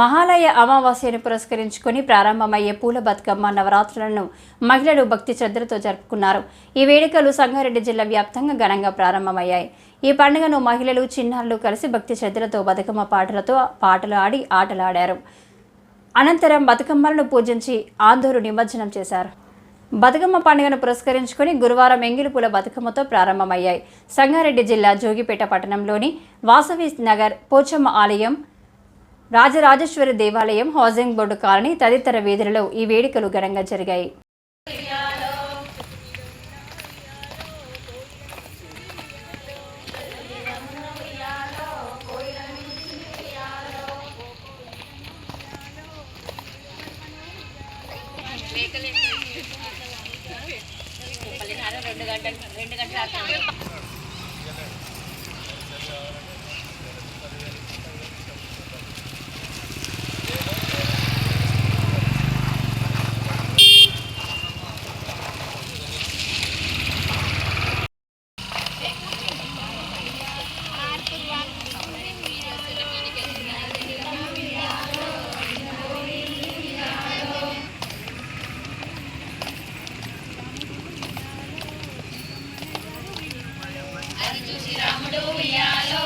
మహాలయ అమావాస్యను పురస్కరించుకొని ప్రారంభమయ్యే పూల బతుకమ్మ నవరాత్రులను మహిళలు భక్తి శ్రద్ధలతో జరుపుకున్నారు. ఈ వేడుకలు సంగారెడ్డి జిల్లా వ్యాప్తంగా ఘనంగా ప్రారంభమయ్యాయి. ఈ పండుగను మహిళలు చిన్నారులు కలిసి భక్తి శ్రద్ధలతో బతుకమ్మ పాటలతో పాటలు ఆడి ఆటలాడారు. అనంతరం బతుకమ్మలను పూజించి ఆందోళన నిమజ్జనం చేశారు. బతుకమ్మ పండుగను పురస్కరించుకొని గురువారం ఎంగిలిపూల బతుకమ్మతో ప్రారంభమయ్యాయి. సంగారెడ్డి జిల్లా జోగిపేట పట్టణంలోని వాసవి నగర్ పోచమ్మ ఆలయం రాజరాజేశ్వరి దేవాలయం హౌసింగ్ బోర్డు కాలనీ తదితర వీధులలో ఈ వేడుకలు ఘనంగా జరిగాయి. హల్లెలూయా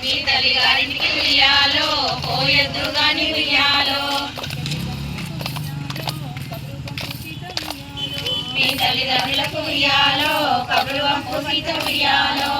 మీ తల్లి గారికి ఉయ్యాలో పోయొద్దు గాని ఉయ్యాలో మీ తల్లిదండ్రులకు ఉయ్యాలో కబురు వంపు సీత ఉయ్యాలో